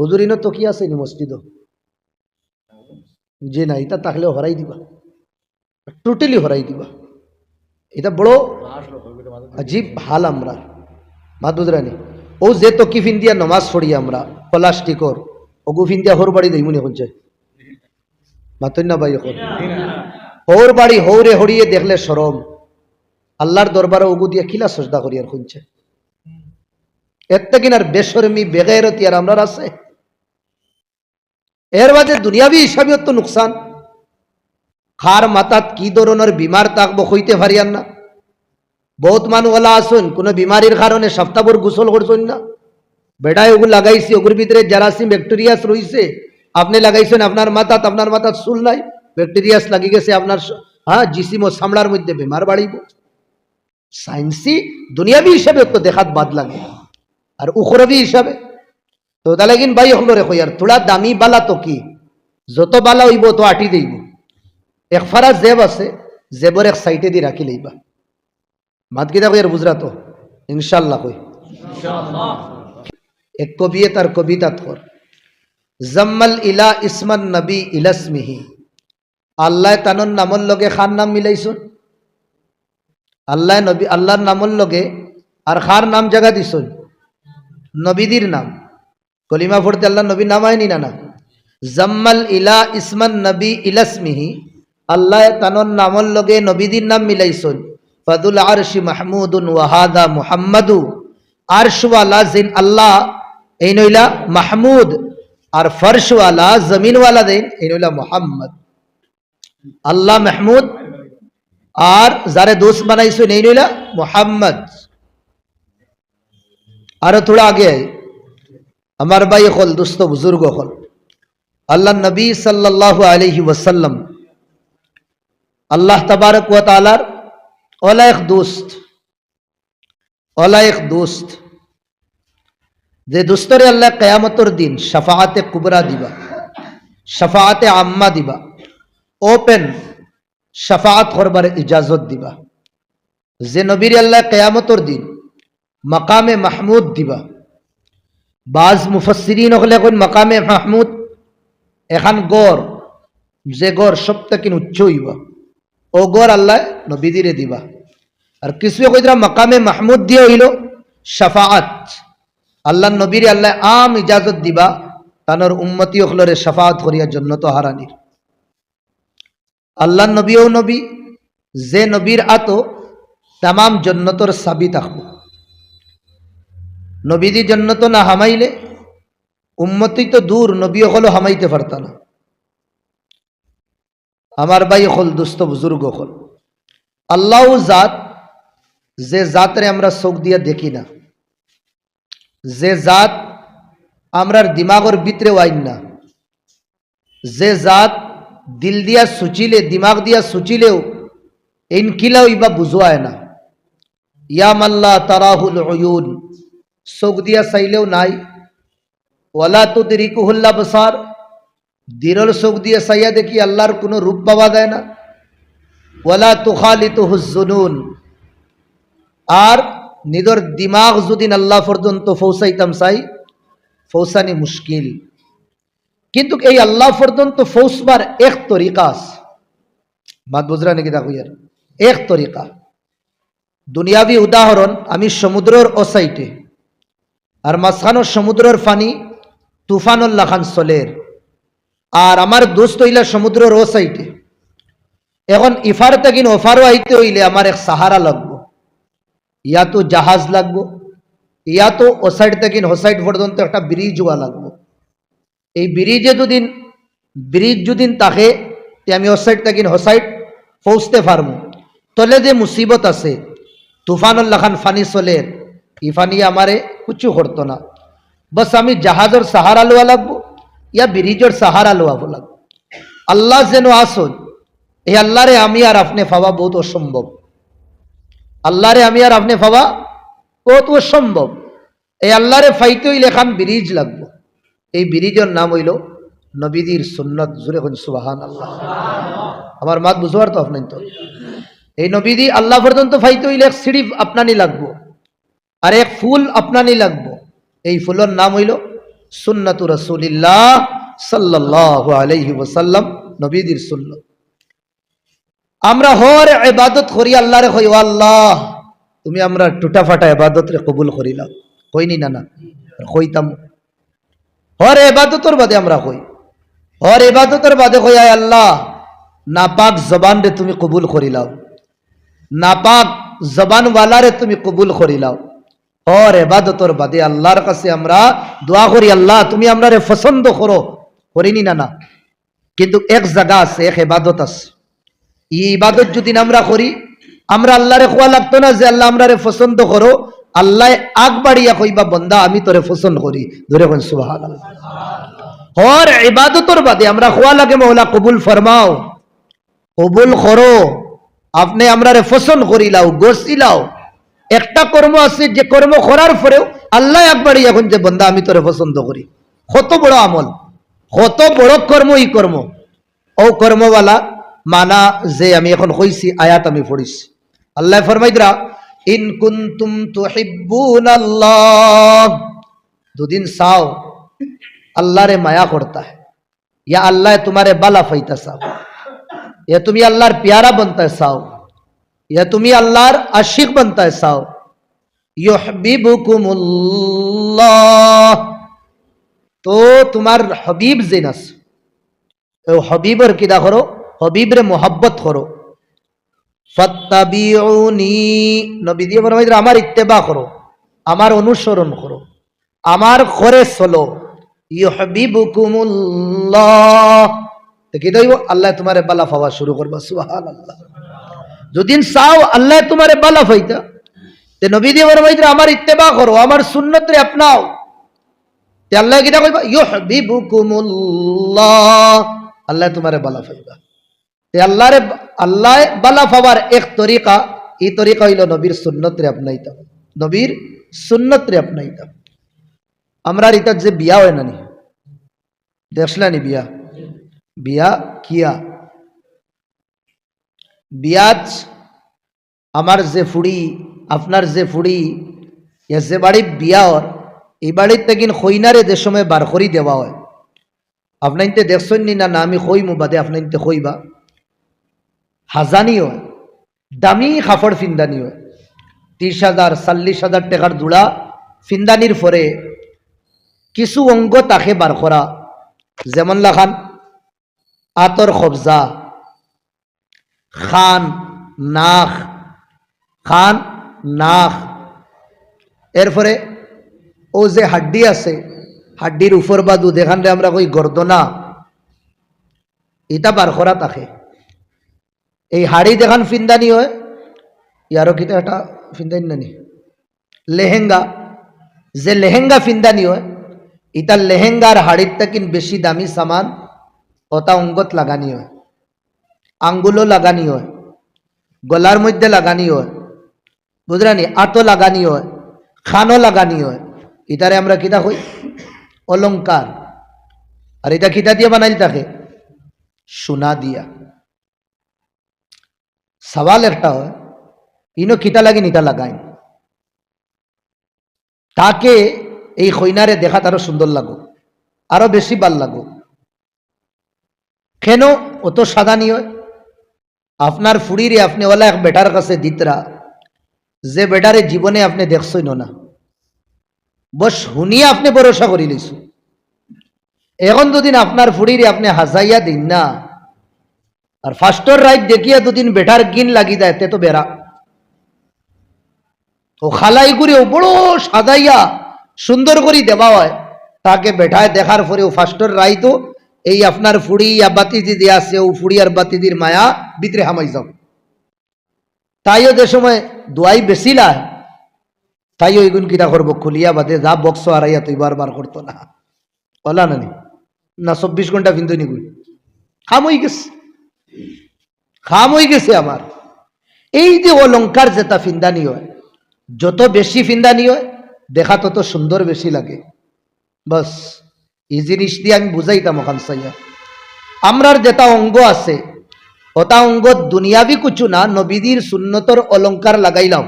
হুজুরিনো তো কি আছে নি মসজিদ যে না এটা থাকলে হরাই দিবা। টোটালি হরাই দিবা। এটা বড় আজীব হাল আমরা। মাদুদরানি ও যে তো কিফিন দিয়া নমাজ পড়ি আমরা প্লাস্টিকর ও গুফিন দিয়া হোর বাড়ি দেইমুনি হচ্ছে। মাতই না ভাই এখন হোর বাড়ি হৌরে হরিয়ে দেখলে সরম। আল্লাহর দরবারে ওগু দিয়ে কিলা সজদা করি আর শুনছে এর থেকে আর বেসরমি বেগাইরতি আর আমরা আছে? এর বাদে দুনিয়াবি হিসাবে তো নুকসান। খার মাতাত কি ধরনের বিমার থাকব হইতে পারিয়ান না। বহুত মানুষ ওলা আসুন, কোনো বিমারির কারণে সপ্তাহর গোসল করছেন না। বেড়ায় ওগুলো লাগাইছি, ওগুর ভিতরে জারাসিম ব্যাকটেরিয়াস রইছে। আপনি লাগাইছেন আপনার মাথাত আপনার মাথাত চুল নাই। ব্যাকটেরিয়াস লাগি গেছে আপনার হ্যাঁ জিসিম ও সামলার মধ্যে বেমার বাড়িব। সায়েন্সি দুনিয়াবি হিসাবে তো দেখাত বাদ লাগে। আর উখরবি হিসাবে তো তাহলে কিন ভাই হলো রে কই আর থোড়া দামি বালা তো কি? যত বালা হইব তো আটি দেইব। এক ফারা জেব আছে, জেবর এক সাইটে দিয়ে রাখি লইবা। মাত কিতা কই আর বুঝরা তো? ইনশাল্লাহ কই। এক কবিয়ে তার কবিতা থর জম্মল ইলা ইসমান নবী ইলাসমিহি। আল্লাহ তানন নামর লগে খার নাম মিলাইছুন। আল্লাহ নবী, আল্লাহর নামর লগে আর খার নাম জায়গা দিছুন। নবীদির নাম। কলিমা পড়তে আল্লাহ নবী নাম আয়নি না না। জম্মল ইলা ইসমান নবী ইলাসমিহি, আল্লাহ তানন নামর লগে নবীদির নাম মিলাইছুন। ফদুল আরশি মাহমুদুন ওয়াহাদা মুহাম্মাদু। আরশওয়ালা জিন আল্লাহ, এই নইলা মাহমুদ। আর ফরশওয়ালা জমিনওয়ালা দেন, এই নইলা মোহাম্মদ। আল্লাহ মাহমুদ, আর যারে দোস্ত বানাইছো এই নইলা মোহাম্মদ। আরও থোড়া আগে আয়। আমার ভাই হল, দুস্থ বুজুর্গ হল। আল্লাহ নবী সাল্লাল্লাহু আলাইহি ওয়াসাল্লাম, আল্লাহ তাবারক ওয়া তাআলার অলায়েক দোস্ত অলায়েক দোস্ত। যে দোস্তরে আল্লাহ কেয়ামতর দিন শাফাআতে কুবরা দিবা, শাফাআতে আম্মা দিবা, ওপেন শাফাআত করবার ইজাজত দিবা। যে নবীর আল্লাহ কেয়ামতর দিন মাকামে মাহমুদ দিবা। বাজ মুফসিরিন হলে এখন মাকামে মাহমুদ, এখান গড়, যে গড় সব থেকে উচ্চ হইবা, ও গড় আল্লাহ নবীদিরে দিবা। আর কিছু কইরা মাকামে মাহমুদ দিয়ে হইল শাফাআত। আল্লাহ নবীর আল্লাহ আম ইজাজত দিবা, তানোর উম্মতি হলরে শাফাআত করিয়া জন্য তো হারানির আল্লাহ নবীও নবী, যে নবীর আতো, তামাম জন্নতর সাবি থাকব নবীদি জন্নত না হামাইলে উম্মতি তো দূর নবী হলো হামাইতে পারত না। আমার ভাই হল দুস্থ বুজুর্গ হল। আল্লাহ জাত, যে জাতরে আমরা চোখ দিয়া দেখি না, যে জাত আমরার দিমাগর ভিতরে আইন না, যে জাত দিল দিয়া সুচিলে, দিমাগ দিয়া সুচিলেও ইনকিলাও ইবা বুঝোয়ায় না। ইয়াম আল্লাহ তারাহুল চোখ দিয়া চাইলেও নাই। ওয়ালা তো রিকুহুল্লা বসার দিরল চোখ দিয়ে চাইয়া দেখি আল্লাহর কোনো রূপ পাওয়া যায় না। ওয়ালা তুখালিত হুজুনুন আর নিদর দিমাগ যদি আল্লাহ পর্যন্ত ফৌসাইতাম চাই, ফৌসানি মুশকিল। কিন্তু এই আল্লাহ পর্যন্ত ফৌসবার এক তরিকা আছে। মাত বুঝরা নাকি দেখো এক তরিকা। দুনিয়াবি উদাহরণ, আমি সমুদ্রের ওসাইটে আর মাঝখানোর সমুদ্রের ফানি, তুফানুল্লাহ খান চলের। আর আমার দোস্ত হইলা সমুদ্রের ও সাইটে এখন ইফার তাকিন ওফারও আইতে হইলে আমার এক সাহারা লাগবো। ইয়া তো জাহাজ লাগবো। ইয়া তো ও সাইড তাকিন ও সাইড পর্যন্ত একটা ব্রিজ হওয়া লাগবো। এই ব্রিজে দুদিন ব্রিজ যদিন তাকে আমি ও সাইড তাকিন ও সাইড পৌঁছতে পারব। তলে যে মুসিবত আছে, তুফানুল্লাহ খান ফানি চলের। ইফানি আমারে কুচু করতো না। বস আমি জাহাজের সাহারা লওয়া লাগবো, ইয়া ব্রিজের সাহারা লওয়া লাগবো। আল্লাহ যেন আসুন, এই আল্লাহরে আমি আর আপনি পাওয়া বহুত অসম্ভব। আল্লাহরে আমি আর আপনি পাওয়া বহুত অসম্ভব। এই আল্লাহরে ফাইতে হইলে এখান ব্রিজ লাগবো। এই ব্রিজের নাম হইল নবীদির সুন্নত জুড়ে হন সুবাহান আল্লাহ আমার মাত বুঝবার তো আপনার তো? এই নবীদি আল্লাহ পর্যন্ত ফাইতে হইলে সিঁড়ি আপনানি লাগবো। আর এক ফুল আপনানি লাগবো। এই ফুলের নাম হইল সুন্নাতু রসুলিল্লাহ সাল্লাহ আলহি ওসাল্লাম নবীদির সুন্নত। আমরা হর এবাদত করি আল্লাহরে হই আল্লাহ, তুমি আমরা টুটা ফাটা এবাদত রে কবুল করিলাম। হইনি না না হইতাম হর এবাদতর বাদে আমরা হই হর এবাদতের বাদে হই আয় আল্লাহ, নাপাক জবান রে তুমি কবুল করিলাও। নাপাক জবান ওয়ালারে তুমি কবুল করিলাও। হর এবাদতর বাদে, আল্লাহর কাছে আমরা দোয়া করি, আল্লাহ তুমি আমরা রে পছন্দ করো। করিনি না না। কিন্তু এক জায়গা আছে, এক এবাদত আছে। এই ইবাদত যদি আমরা করি, আমরা আল্লাহরে খোয়া লাগতো না যে আল্লাহ আমরা রে পছন্দ করো। আল্লাহ আগ বাড়িয়া কইবা, বন্দা, আমি তোরে পছন্দ করি। ধরে কোন সুবাহান হর ইবাদতর বাদে, আমরা খোয়া লাগে মহলা কবুল ফরমাও। কবুল করো। আপনি আমরা রে পছন্দ করিলাও গছিলাও একটা কর্ম আছে, যে কর্ম করার পরেও আল্লাহ একবারই এখন যে বন্ধা আমি তোরে পছন্দ করি। কত বড় আমল, কত বড় কর্ম ই কর্ম। ও কর্মওয়ালা, মানা যে আমি এখন হইছি, আয়াত আমি পড়িছি। আল্লাহ ফরমাইদরা ইন কুন্তুম তুহিব্বুন আল্লাহ দুদিন সাও আল্লাহরে মায়া করতা ইয়া আল্লাহ, তোমারে বালা ফাইতা সাও ইয়া তুমি আল্লাহর পেয়ারা বনতা সাও ইয়া তুমি আল্লাহর আশিক বানতায় চাও। ইয়হবিবুকুমুল্লাহ তো তোমার হবিব জেন আছে। ও হবিবর কিদা করো? হবিবরে মোহাব্বত করো। ফত্তাবিউনি নবী দিয়ে বলবেন আমার ইত্তেবা করো। আমার অনুসরণ করো। আমার ঘরে চলো। ইহবিবুকুমুল্লাহ দেখি দইব? আল্লাহ তোমারে বালা ফাওয়া শুরু করবা। সুবহানাল্লাহ। যদিন চাও আল্লাহ তোমারে বালা পাইতা তে নবী দিয়ে ফরমাইছে আমার ইত্তেবা করো, আমার সুন্নতরে আপনাও। তে আল্লাহ কিটা কইবা ইউহবিবুকুমুল্লাহ আল্লাহ তোমারে বালা পাইবা তে আল্লাহরে, আল্লাহ বালা পাওয়ার এক তরিকা, এই তরিকা হইল নবীর সুন্নতরে আপনাইতাম নবীর সুন্নতরে আপনাইতাম আমরা ইতার যে বিয়া হয় নানি দেখলানি বিয়া? বিয়া কিয়া? বিয়াজ, আমার যে ফুড়ি, আপনার যে ফুড়ি যে বাড়ি বিয়া এই বাড়ির তেকিন খইনারে যে সময় বার করি দেওয়া হয়। আপনাইতে দেখছেন নি না না আমি কইমু বাদে আপনাইতে কইবা হাজানি হয়, দামি কাপড় ফিন্দানি হয়। ত্রিশ হাজার, চল্লিশ হাজার টাকার দুড়া ফিন্দানির পরে কিছু অঙ্গ তাকে বার করা। যেমন লাখান আতর কবজা খান, নাখ খান, নাখ। এরপরে ও যে হাড্ডি আছে, হাড্ডির উপর বাদু দেখানলে আমরা কই গর্দনা। এটা বার করা তাকে। এই হাড়ি দেখান ফিন্দানি হয়, ইয়ারও কিতা এটা ফিন্দানি নানি? লেহেঙ্গা। যে লেহেঙ্গা ফিন্দানি হয় এটা লেহেঙ্গার হাড়ির তাকিন বেশি দামি সামান, ওটা অঙ্গত লাগানি হয়। আঙ্গুলও লাগানি হয়, গলার মধ্যে লাগানি হয় বুঝলানি আটো লাগানি হয় খানও লাগানি হয়। ইটারে আমরা কিতা কই? অলংকার। আর এটা কিতা দিয়ে বানাইল তাকে? সোনা দিয়া। সওয়াল একটা হয়, ইনো কিতা লাগে নিতা লাগাই। তাকে এই খৈনারে দেখাত আরও সুন্দর লাগো, আরও বেশি ভালো লাগো। কেন অত সাদানি হয়? আপনার ফুড়িরে আপনি ওলা এক বেটার কাছে দিতরা। যে বেটারে জীবনে আপনি দেখছই না বস শুনিয়ে আপনি ভরসা করি লইছো। এখন দুদিন আপনার ফুড়িরে আপনি হাসাইয়া দিন না। আর ফার্স্টর রাইট দেখিয়া দুদিন বেটার গিন লাগি দেয় তে তো বেড়া। ও খালাই করে ও বড় সাদাইয়া সুন্দর করে দেওয়া হয়। তাকে বেঠায় দেখার পরে ও ফার্স্টর রাই তো এই আপনার ফুড়ি ইয়া বাতিজি দিয়ে আছে, ও ফুড়ি আর বাতিদির মায়া ভিতরে হামাই যাও। তাইও যে সময় দোয়াই বেশিলা তাই ওই গুণ কিতা করব খুলিয়া বাদে, যা বক্স হারাইয়া তুই বারবার করতো না। বলা নানি? না, চব্বিশ ঘণ্টা কিন্তু নিগুই। খাম হয়ে গেছে। খাম হয়ে গেছে আমার। এই যে অলঙ্কার যেটা ফিন্দানি হয়, যত বেশি ফিন্দানি হয়, দেখা তত সুন্দর বেশি লাগে। বাস। এই জিনিস দিয়ে আমি বুঝাইতাম ওখান সাইয়া আমরার যেটা অঙ্গ আছে, ওটা অঙ্গ দুনিয়াবি কুচু না নবীদির সুন্নতর অলঙ্কার লাগাইলাম।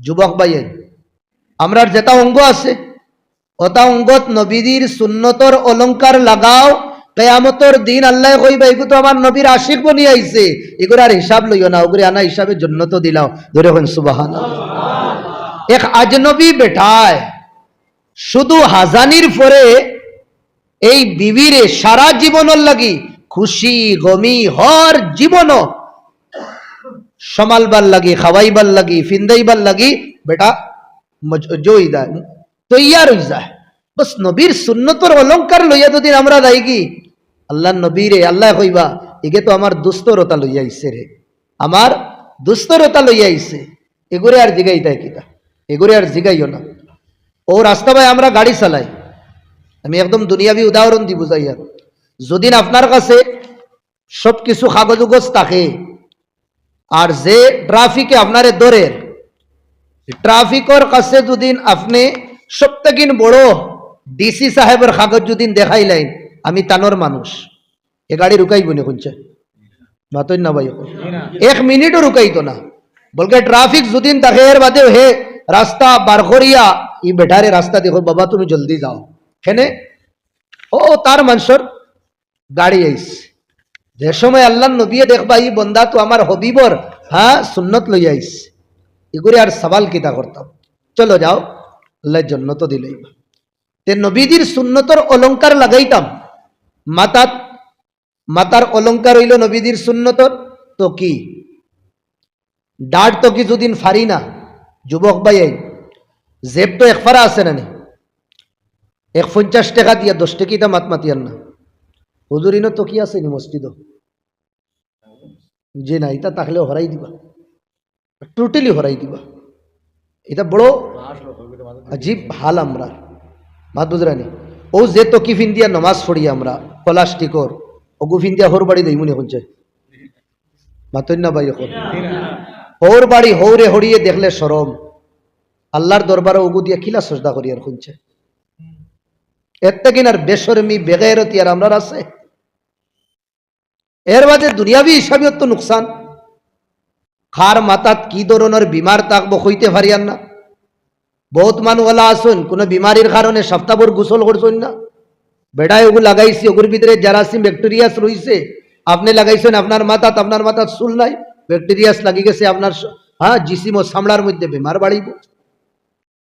যুবক ভাইয়ে আমরার যেটা অঙ্গ আছে, ওটা অঙ্গত নবীদের সুন্নতর অলংকার লাগাও, কেয়ামতর দিন আল্লাহ কইবা এগুলো তো আমার নবীর আশিক বনি আইছে এগুলো আর হিসাব লইও না, ওগুলো আনা হিসাবে জন্য তো দিলাও। ধরে হন সুবাহান এক আজনবী বেটায়, শুধু হাজানির পরে এই বিবিরে সারা জীবনের লাগি খুশি, গমি, হর জীবন সমালবার লাগি, খাওয়াইবার লাগি, ফিন্দাইবার লাগি, বেটা জই তৈয়ার হয়ে যায়। বস নবীর সুন্নতর অলংকার লইয়া যদি আমরা যাই কি, আল্লাহ নবীরে, আল্লাহ কইবা, এগে তো আমার দুস্তরতা লইয়া আইছে রে। আমার দুস্তরতা লইয়া আইছে। এগুরে আর জিগাই দেয় কিতা? এগুরে আর জিগাইও না। ও রাস্তা ভাই আমরা গাড়ি চালাই। আমি একদম দুনিয়াবি উদাহরণ দিব বুঝাই আর যদিন আপনার কাছে সব কিছু কাগজ উগজ থাকে, আর যে ট্রাফিকে আপনারে দরের ট্রাফিকর কাছে যদিন আপনি সপ্তাহিন বড় ডিসি সাহেবের কাগজ যদিন দেখাইলেন, আমি তানোর মানুষ। এ গাড়ি রুকাইব নি শুনছে মাতই না ভাই। এক মিনিটও রুকাইতো না। বলকে ট্রাফিক যদিন থাকে, এর বাদে হে, রাস্তা বার করিয়া ই বেটারে রাস্তা দেখো, বাবা তুমি জলদি যাও। হেনে, ও তার মানুষের গাড়ি আইস যে সময় আল্লাহ নবিয়ে দেখবা, ই বন্দা তো আমার হবিবর হ্যাঁ সুন্নত লই আইস এগুলি আর সবাল কিতা করতাম। চলো যাও আল্লাহ জন্য তো দিলেই তে নবীদের সুন্নতর অলংকার লাগাইতাম। মাতাত মাতার অলংকার হইল নবীদের সুন্নতর তো কি? ডাট তো কি যদিন ফারি না, যুবক এই জেব তো এক ফারা আছে না নি? এক পঞ্চাশ টাকা দিয়া দশ টাকিটা মাত মাতিয়ার না। হুজুরিনও তো কি আছে নি মসজিদও? যে না এটা তাহলে হরাই দিবা। টোটালি হরাই দিবা। এটা বড় আজীব ভালো আমরা। মাত বুঝরানি ও যে তো কিফিন দিয়া নমাজ পড়ি আমরা প্লাস্টিকর ও গুফিন দিয়া হোর বাড়ি দেই মনে হচ্ছে। মাতই না ভাই এখন? হোর বাড়ি হৌরে হরিয়ে দেখলে সরম। আল্লাহর দরবারে ওগু দিয়া কিলা সজদা করি আর শুনছে এর থেকে আর বেসরমি বেগায়রতি আর আমরা আছে। এর বাদে দুনিয়াবি হিসাবে তো নুকসান। খার মাতাত কি ধরনের বিমার থাকব হইতে পারিয়ান না। বহুত মানুষওয়ালা আসুন, কোনো বিমারির কারণে সপ্তাহভর গোসল করছেন না। বেড়ায় ওগুলো লাগাইছি, ওগুর ভিতরে জারাসিম ব্যাকটেরিয়াস রইছে। আপনি লাগাইছেন আপনার মাথাত আপনার মাথাত চুল নাই। ব্যাকটেরিয়াস লাগি গেছে আপনার হ্যাঁ জিসিম ও সামলার মধ্যে বেমার বাড়িব।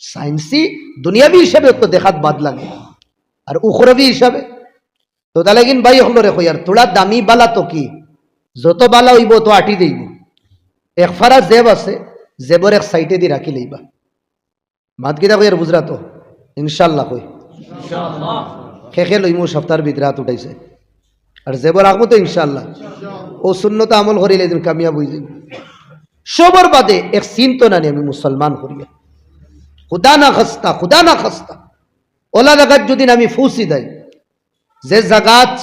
সায়েন্সি দুনিয়াবি হিসাবে তো দেখাত বাদ লাগে। আর উখরবি হিসাবে। তো তাহলে কিন ভাই হলো রে কইয়ার তোলা দামি বালা তো কি? যত বালা হইব তো আটি দেইব। এক ফারা জেব আছে জেবর এক সাইটে দি রাখি লইবা। মাত কিতা কইয়ার বুঝরা তো? ইনশাল্লাহ কই। খেখে লইমু সপ্তাহের ভিতরে হাত উঠাইছে। আর জেবর রাখব তো ইনশাল্লাহ ও শূন্যতা আমল করিলে এদিন কামিয়াব হয়ে যাবে সবর বাদে এক চিন্ত নানি আমি মুসলমান করিয়া। খুদা না খস্তা খুদা না খস্তা। ওলা জাগাত যদি আমি ফুসি দেয় যে জাগাত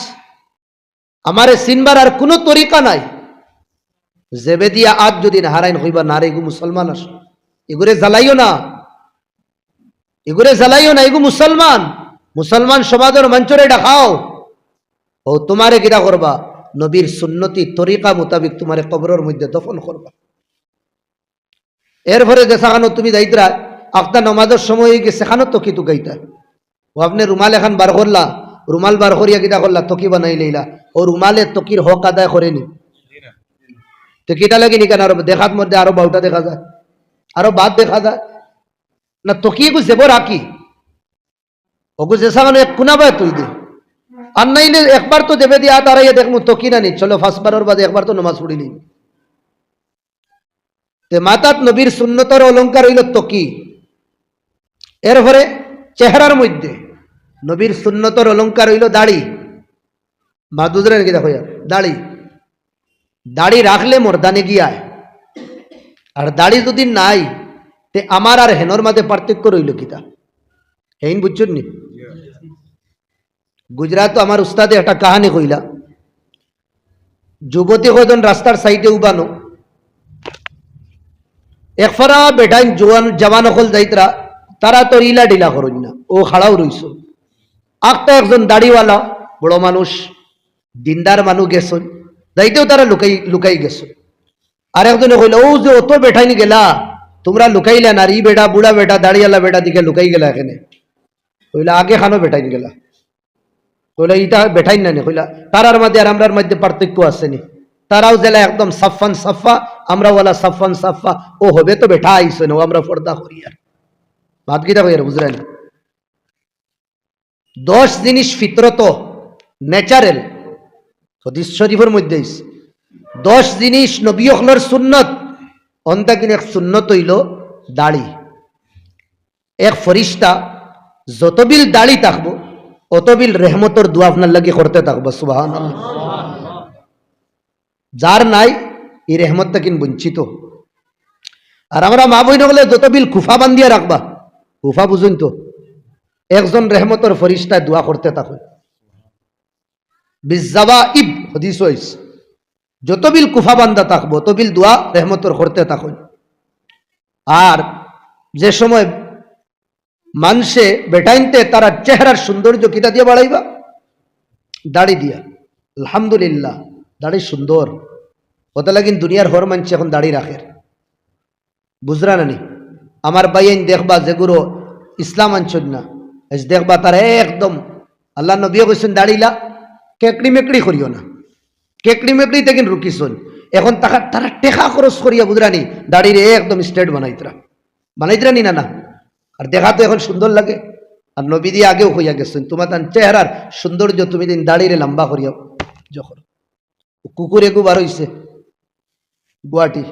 আমারে চিনবার আর কোনো তরিকা নাই জেবে দিয়া আজ যদি হারাইন হইবা, না রে এগু মুসলমান আস এগুরে জ্বালাইও না। এগুরে জ্বালাইও না, এগু মুসলমান। মুসলমান সমাজের মঞ্চরে ডাকাও ও তোমারে কিরা করবা? নবীর সুন্নতি তরিকা মোতাবিক তোমারে কবরের মধ্যে দফন করবা। এরপরে দেখানো তুমি যাইতরা আখতা নমাজের সময় গেছে সেখানে তো কিতু গাইতা। ও আপনি রুমাল এখন বার করলা, রুমাল বার করিয়া কিটা করলা? তকি বানাই লইলা। ও রুমালে তকির হক আদায় করেনি। তো কিটা লাগেনি কেন? আরও দেখার মধ্যে আরও বাউটা দেখা যায়। আরও বাদ দেখা যায়। না তকিয়ে গু জেব রাখি ওগু সামানো এক কুনা বায় তুই দে। আর নাইলে একবার তো দেবে দিয়ে আত আড়াইয়া দেখমু তকি না নি চলো ফার্স্ট বারের বাদে একবার তো নমাজ পড়িলি তে মাতাত নবীর সুন্নতর অলঙ্কার হইল তকি। এরপরে চেহারার মধ্যে। নবীর সুন্নতর অলঙ্কার হইল দাড়ি। মাদুদরের কি দেখো দাড়ি। দাড়ি রাখলে মর্দানে গিয়ায় আর দাড়ি যদি নাই, তে আমার আর হেনর মাঝে পার্থক্য রইল কিতা হেইন বুঝছেন নি? গুজরাট আমার উস্তাদে একটা কাহানি কইলা। যুবতী কজন রাস্তার সাইডে উবানো। একফারা বেটাইন জোয়ান জওয়ান অকল যাইতরা, তারা তো ইলা ডিলা করুন না। ও খাড়াও রইছ। আখতা একজন দাড়িওয়ালা, বড় মানুষ, দিনদার মানুষ গেছন, যাইতেও তারা লুকাই লুকাই গেছে আর একজনে কইল ও যে অত বেঠাইনি গেলা, তোমরা লুকাইলে না ই বেটা, বুড়া বেটা, দাড়িওয়ালা বেটা দিকে লুকাই গেলা এখানে? কইলা, আগে খানো বেটাইন গেলা। কইলা ইটা বেঠাইন না কইলা, তারার মধ্যে আর আমরার মধ্যে পার্থক্য আছে নি। তারাও জেলা একদম সাফান সাফা আমরা ওলা সাফান সাফা ও হবে তো বেঠা আইসো না, ও আমরা পর্দা করি আর। ভাত গীতা কই আর, বুঝলেন? দশ জিনিস ফিতরত ন্যাচারেল হদিস শরীফের মধ্যে। দশ জিনিস নবী অখলর সুন্নত, অন্তা কিনে এক সুন্নত হইল দাড়ি। এক ফরিস্তা যতবিল দাড়ি থাকব অতবিল রেহমতর দোয়া আপনার লাগে করতে থাকব সুবাহান যার নাই, এই রেহমতটা কিন বঞ্চিত। আর আমরা মা বই নগলে যতবিল কুফা বান্ধিয়া রাখবা কুফা বুঝুন তো। একজন রেহমতর ফরিস্তায় দোয়া করতে থাকুন। বিজাবা ইব হদিস হইস যতবিল কুফা বান্ধা থাকব তবিল দোয়া রেহমতর করতে থাকুন। আর যে সময় মানুষে বেটাইনতে তারা চেহারার সৌন্দর্য কিতা দিয়ে বাড়াইবা? দাড়ি দিয়া। আলহামদুলিল্লাহ, দাড়ি সুন্দর। ওটা লাগিন দুনিয়ার হর মানছে এখন দাড়ি রাখের। বুঝরা নানি? আমার বাইন দেখবা যেগুলো ইসলাম আনছেন না। দেখবা তারা একদম। আল্লাহ নবীও কইছেন, দাড়িলা, কেকড়ি মেকড়ি করিও না। কেকড়ি মেকড়ি তেকিন রুকিছন এখন তাকা তারা টেকা খরচ করিয়া বুঝরানি, দাড়ির একদম স্ট্রেট বানাইতরা। বানাইতরা নি না? না আর দেখা তো এখন সুন্দর লাগে। আর নবী দিয়ে আগেও হইয়া গেছেন, তোমার তার চেহারার সৌন্দর্য তুমি দিন দাড়িরে লম্বা করিয়া যখন কুকুর এগু বার হইছে গুয়াহাটি